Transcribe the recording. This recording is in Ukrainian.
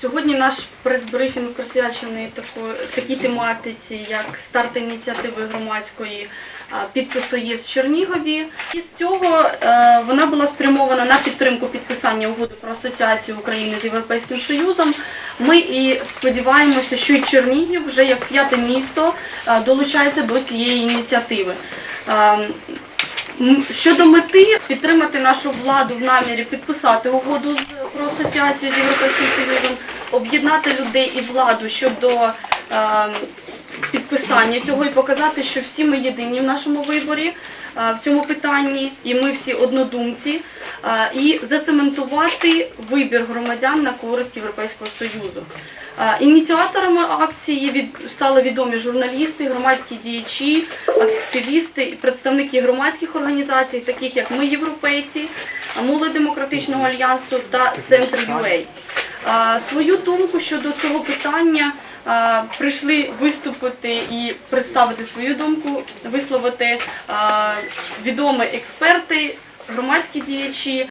Сьогодні наш прес-брифінг присвячений тако- такій тематиці, як старт ініціативи громадської підпису ЄС в Чернігові. І з цього е, вона була спрямована на підтримку підписання угоди про асоціацію України з Європейським Союзом. Ми і сподіваємося, що і Чернігів вже як п'яте місто долучається до цієї ініціативи. Щодо мети підтримати нашу владу в намірі підписати угоду про асоціацію з Європейським Союзом, об'єднати людей і владу щодо е, підписання цього і показати, що всі ми єдині в нашому виборі е, в цьому питанні, і ми всі однодумці, е, і зацементувати вибір громадян на користь Європейського Союзу. Е, Ініціаторами акції стали відомі журналісти, громадські діячі, активісти представники громадських організацій, таких як ми, європейці, Мули Демократичного альянсу та Центр UA. Свою думку щодо цього питання прийшли виступити і представити свою думку, висловити відомі експерти, громадські діячі.